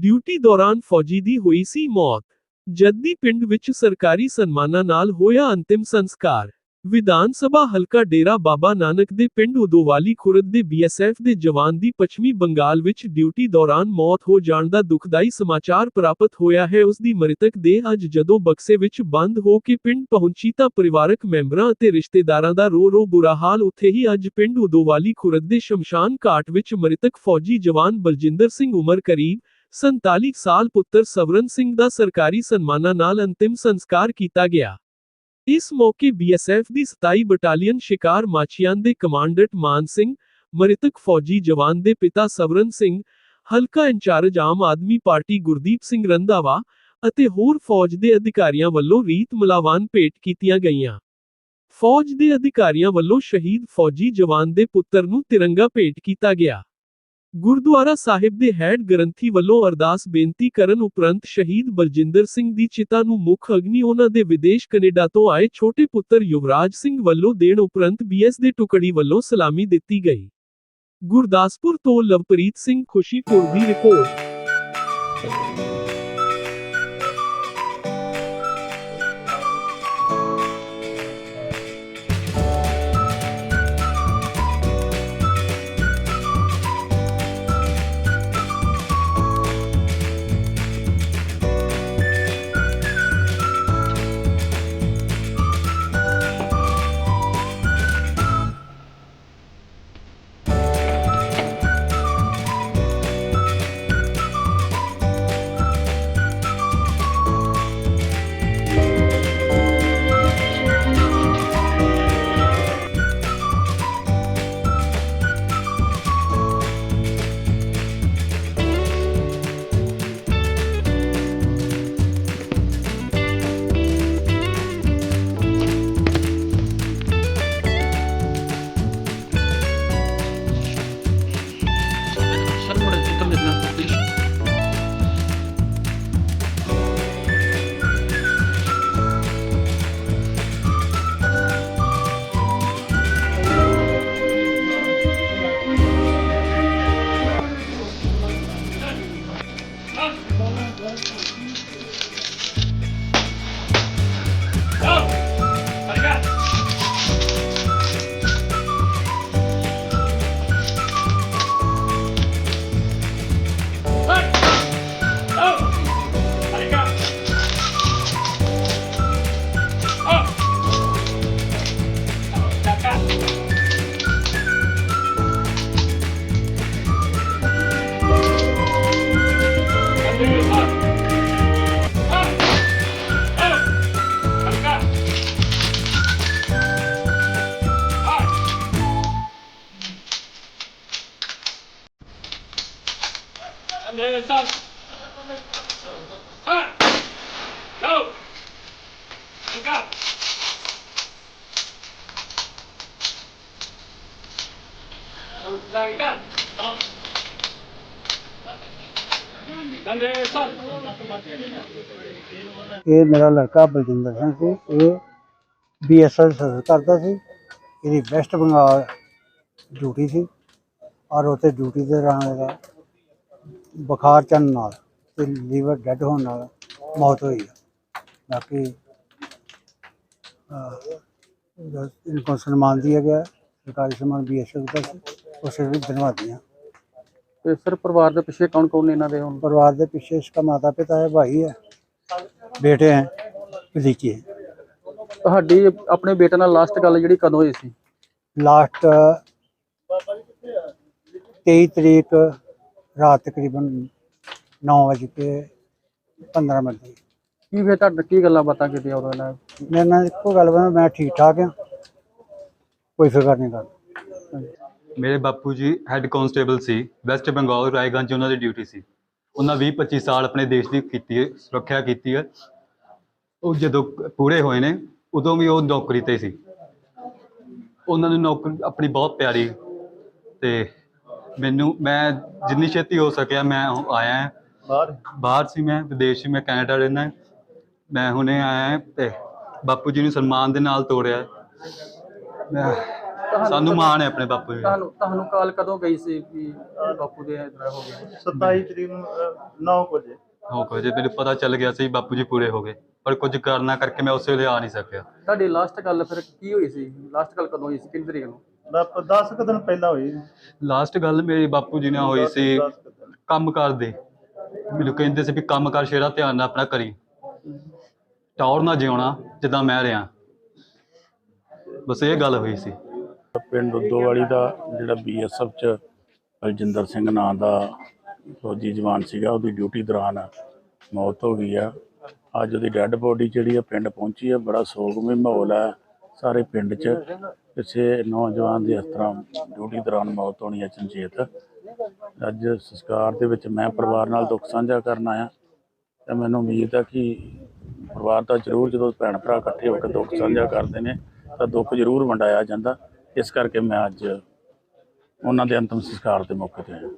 Duty ਦੌਰਾਨ ਫੌਜੀ ਦੀ ਹੋਈ ਸੀ ਮੌਤ। ਜੱਦੀ ਪਿੰਡ ਵਿੱਚ ਸਰਕਾਰੀ ਸਨਮਾਨਾਂ ਨਾਲ ਹੋਇਆ ਅੰਤਿਮ ਸੰਸਕਾਰ। ਵਿਧਾਨ ਸਭਾ ਹਲਕਾ ਡੇਰਾ ਬਾਬਾ ਨਾਨਕ ਦੇ ਪਿੰਡ ਉਦੋਵਾਲੀ ਖੁਰਦ ਦੇ ਬੀਐਸਐਫ ਦੇ ਜਵਾਨ ਦੀ ਪੱਛਮੀ ਬੰਗਾਲ ਵਿੱਚ ਡਿਊਟੀ ਦੌਰਾਨ ਮੌਤ ਹੋ ਜਾਣ ਦਾ ਦੁਖਦਾਈ ਸਮਾਚਾਰ ਪ੍ਰਾਪਤ ਹੋਇਆ ਹੈ। ਉਸ ਦੀ ਮ੍ਰਿਤਕ ਦੇਹ ਅੱਜ ਜਦੋਂ ਬਕਸੇ ਵਿੱਚ ਬੰਦ ਹੋ ਕੇ ਪਿੰਡ ਪਹੁੰਚੀ ਤਾਂ ਪਰਿਵਾਰਕ ਮੈਂਬਰਾਂ ਅਤੇ ਰਿਸ਼ਤੇਦਾਰਾਂ ਦਾ ਰੋ ਰੋ ਬੁਰਾ ਹਾਲ। ਉੱਥੇ ਹੀ ਅੱਜ ਪਿੰਡ ਉਦੋਵਾਲੀ ਖੁਰਦ ਦੇ ਸ਼ਮਸ਼ਾਨ ਘਾਟ ਵਿੱਚ ਮ੍ਰਿਤਕ ਫੌਜੀ ਜਵਾਨ ਬਲਜਿੰਦਰ ਸਿੰਘ ਉਮਰ ਕਰੀਬ 47 ਸਾਲ ਪੁੱਤਰ ਸਵਰਨ ਸਿੰਘ ਦਾ ਸਰਕਾਰੀ ਸਨਮਾਨਾਂ ਨਾਲ ਅੰਤਿਮ ਸੰਸਕਾਰ ਕੀਤਾ ਗਿਆ। ਇਸ ਮੌਕੇ ਬੀਐਸਐਫ ਦੀ 27 ਬਟਾਲੀਅਨ ਸ਼ਿਕਾਰ ਮਾਚੀਆਂ ਦੇ ਕਮਾਂਡੈਂਟ ਮਾਨ ਸਿੰਘ, ਮ੍ਰਿਤਕ ਫੌਜੀ ਜਵਾਨ ਦੇ ਪਿਤਾ ਸਵਰਨ ਸਿੰਘ, ਹਲਕਾ ਇੰਚਾਰਜ ਆਮ ਆਦਮੀ ਪਾਰਟੀ ਗੁਰਦੀਪ ਸਿੰਘ ਰੰਧਾਵਾ ਅਤੇ ਹੋਰ ਫੌਜ ਦੇ ਅਧਿਕਾਰੀਆਂ ਵੱਲੋਂ ਰੀਤ ਮਲਾਵਾਨ ਭੇਟ ਕੀਤੀਆਂ ਗਈਆਂ। ਫੌਜ ਦੇ ਅਧਿਕਾਰੀਆਂ ਵੱਲੋਂ ਸ਼ਹੀਦ ਫੌਜੀ ਜਵਾਨ ਦੇ ਪੁੱਤਰ ਨੂੰ ਤਿਰੰਗਾ ਭੇਟ ਕੀਤਾ ਗਿਆ। ਗੁਰਦੁਆਰਾ ਸਾਹਿਬ ਦੇ ਹੈਡ ਗ੍ਰੰਥੀ ਵੱਲੋਂ ਅਰਦਾਸ ਬੇਨਤੀ ਕਰਨ ਉਪਰੰਤ ਸ਼ਹੀਦ ਬਲਜਿੰਦਰ ਸਿੰਘ ਦੀ ਚਿਤਾ ਨੂੰ ਮੁੱਖ ਅਗਨੀ ਉਹਨਾਂ ਦੇ ਵਿਦੇਸ਼ ਕੈਨੇਡਾ ਤੋਂ ਆਏ ਛੋਟੇ ਪੁੱਤਰ ਯੁਵਰਾਜ ਸਿੰਘ ਵੱਲੋਂ ਦੇਣ ਉਪਰੰਤ ਬੀਐਸ ਦੇ ਟੁਕੜੀ ਵੱਲੋਂ ਸਲਾਮੀ ਦਿੱਤੀ ਗਈ। ਗੁਰਦਾਸਪੁਰ ਤੋਂ ਲਵਪ੍ਰੀਤ ਸਿੰਘ ਖੁਸ਼ੀਪੁਰ ਦੀ ਰਿਪੋਰਟ। ਇਹ ਮੇਰਾ ਲੜਕਾ ਬਲਜਿੰਦਰ ਸਿੰਘ ਸੀ। ਇਹ ਬੀਐਸਐਲ ਸਰਵਿਸ ਕਰਦਾ ਸੀ। ਇਹਦੀ ਵੈਸਟ ਬੰਗਾਲ ਡਿਊਟੀ ਸੀ। ਔਰ ਉੱਥੇ ਡਿਊਟੀ ਦੇ ਦੌਰਾਨ ਇਹਦਾ ਬੁਖਾਰ ਚੜਨ ਨਾਲ ਤੇ ਲੀਵਰ ਡੈੱਡ ਹੋਣ ਨਾਲ ਮੌਤ ਹੋਈ ਆ। ਬਾਕੀ ਇਹਨਾਂ ਨੂੰ ਸਨਮਾਨ ਦਿੱਤਾ ਗਿਆ ਸਰਕਾਰੀ ਸਨਮਾਨ ਬੀਐਸਐਫ ਦਾ ਸੀ। ਉਹ ਸਿਰ ਧੰਨਵਾਦੀਆਂ ਤੇ ਸਰ ਪਰਿਵਾਰ ਦੇ ਪਿੱਛੇ ਕੌਣ ਕੌਣ ਇਹਨਾਂ ਦੇ ਹੁਣ? ਪਰਿਵਾਰ ਦੇ ਪਿੱਛੇ ਇਸਕਾ ਮਾਤਾ ਪਿਤਾ ਹੈ ਭਾਈ ਹੈ ਬੇਟੇ ਹੈ ਭਤੀਜੇ ਹੈ। ਤੁਹਾਡੀ ਆਪਣੇ ਬੇਟੇ ਨਾਲ ਲਾਸਟ ਗੱਲ ਜਿਹੜੀ ਕਦੋਂ ਹੋਈ ਸੀ? ਲਾਸਟ 23 ਤਰੀਕ ਰਾਤ ਤਕਰੀਬਨ 9 ਵਜੇ ਕੇ 15 ਮਿੰਟ ਦੀ ਕੀ ਫਿਰ ਤੁਹਾਡੇ ਕੀ ਗੱਲਾਂ ਬਾਤਾਂ ਕੀਤੀਆਂ ਉਦੋਂ ਇਹਨਾਂ ਨੇ? ਮੇਰੇ ਨਾਲ ਇੱਕੋ ਗੱਲ ਵਾ ਮੈਂ ਠੀਕ ਠਾਕ ਹਾਂ ਕੋਈ ਫਿਕਰ ਨਹੀਂ ਕਰ ਮੇਰੇ ਬਾਪੂ ਜੀ ਹੈੱਡ ਕਾਂਸਟੇਬਲ ਸੀ ਵੈਸਟ ਬੰਗਾਲ ਰਾਏਗੰਜ 'ਚ ਉਹਨਾਂ ਦੀ ਡਿਊਟੀ ਸੀ। ਉਹਨਾਂ 20 25 ਸਾਲ ਆਪਣੇ ਦੇਸ਼ ਦੀ ਕੀਤੀ ਹੈ ਸੁਰੱਖਿਆ ਕੀਤੀ ਹੈ। ਉਹ ਜਦੋਂ ਪੂਰੇ ਹੋਏ ਨੇ ਉਦੋਂ ਵੀ ਉਹ ਨੌਕਰੀ ਤੇ ਸੀ। ਉਹਨਾਂ ਨੂੰ ਨੌਕਰੀ ਆਪਣੀ ਬਹੁਤ ਪਿਆਰੀ ਤੇ ਮੈਨੂੰ ਮੈਂ ਜਿੰਨੀ ਛੇਤੀ ਹੋ ਸਕਿਆ ਮੈਂ ਆਇਆ ਹਾਂ। ਬਾਹਰ? ਬਾਹਰ ਸੀ ਮੈਂ ਵਿਦੇਸ਼ ਸੀ ਮੈਂ ਕੈਨੇਡਾ ਰਹਿੰਦਾ ਮੈਂ ਹੁਣੇ ਆਇਆ ਹਾਂ ਤੇ ਬਾਪੂ ਜੀ ਨੂੰ ਸਨਮਾਨ ਦੇ ਨਾਲ ਤੋੜਿਆ। ਮੈਂ ਸਾਨੂੰ ਮਾਣ ਹੈ ਆਪਣੇ ਬਾਪੂ ਜੀ ਤੁਹਾਨੂੰ ਤੁਹਾਨੂੰ ਕਾਲ ਕਦੋਂ ਗਈ ਸੀ ਵੀ ਬਾਪੂ ਦੇ ਇਤਨਾ ਹੋ ਗਿਆ 27 ਤਰੀਕ ਨੂੰ 9 ਵਜੇ। ਹੋ ਕੋਈ ਜੇ ਮੈਨੂੰ ਪਤਾ ਚੱਲ ਗਿਆ ਸੀ ਬਾਪੂ ਜੀ ਪੂਰੇ ਹੋ ਗਏ। ਪਰ ਕੁਝ ਕਰਨਾ ਕਰਕੇ ਮੈਂ ਉਸੇ ਵੇਲੇ ਆ ਨਹੀਂ ਸਕਿਆ। ਤੁਹਾਡੀ ਲਾਸਟ ਗੱਲ ਫਿਰ ਕੀ ਹੋਈ ਸੀ? ਲਾਸਟ ਗੱਲ ਕਦੋਂ ਹੋਈ ਸੀ? ਕਿੰਨੀ ਤਰੀਕ ਨੂੰ? 10 ਕੁ ਦਿਨ ਪਹਿਲਾਂ ਹੋਈ। ਲਾਸਟ ਗੱਲ ਮੇਰੀ ਬਾਪੂ ਜੀ ਨਾਲ ਹੋਈ ਸੀ ਕੰਮ ਕਰਦੇ ਮੈਨੂੰ ਕਹਿੰਦੇ ਸੀ ਵੀ ਕੰਮ ਕਰ ਸ਼ੇਰਾ ਧਿਆਨ ਨਾਲ ਆਪਣਾ ਕਰੀ। ਟੌਰ ਨਾ ਜਿਉਣਾ ਜਿੱਦਾਂ ਮੈਂ ਰਿਹਾ। ਬਸ ਇਹ ਗੱਲ ਹੋਈ ਸੀ। ਪਿੰਡ ਉਦੋਵਾਲੀ ਦਾ ਜਿਹੜਾ ਬੀਐਸਐਫ ਚ ਬਲਜਿੰਦਰ ਸਿੰਘ ਨਾਂ ਦਾ ਫੌਜੀ ਜਵਾਨ ਸੀਗਾ ਉਹਦੀ ਡਿਊਟੀ ਦੌਰਾਨ ਮੌਤ ਹੋ ਗਈ ਆ। ਅੱਜ ਉਹਦੀ ਡੈੱਡ ਬੋਡੀ ਜਿਹੜੀ ਆ ਪਿੰਡ ਪਹੁੰਚੀ ਆ। ਬੜਾ ਸੋਗਮਈ ਮਾਹੌਲ ਆ ਸਾਰੇ ਪਿੰਡ 'ਚ। ਕਿਸੇ ਨੌਜਵਾਨ ਦੀ ਇਸ ਤਰ੍ਹਾਂ ਡਿਊਟੀ ਦੌਰਾਨ ਮੌਤ ਹੋਣੀ ਹੈ ਚੰਚੇਤ। ਅੱਜ ਸੰਸਕਾਰ ਦੇ ਵਿੱਚ ਮੈਂ ਪਰਿਵਾਰ ਨਾਲ ਦੁੱਖ ਸਾਂਝਾ ਕਰਨ ਆਇਆ ਤੇ ਮੈਨੂੰ ਉਮੀਦ ਆ ਕਿ ਪਰਿਵਾਰ ਦਾ ਜ਼ਰੂਰ ਜਦੋਂ ਭੈਣ ਭਰਾ ਇਕੱਠੇ ਹੋ ਕੇ ਦੁੱਖ ਸਾਂਝਾ ਕਰਦੇ ਨੇ, ਤਾਂ ਦੁੱਖ ਜ਼ਰੂਰ ਵੰਡਾਇਆ ਜਾਂਦਾ। ਇਸ ਕਰਕੇ ਮੈਂ ਅੱਜ ਉਹਨਾਂ ਦੇ ਅੰਤਮ ਸੰਸਕਾਰ ਦੇ ਮੌਕੇ ਤੇ ਆਇਆ।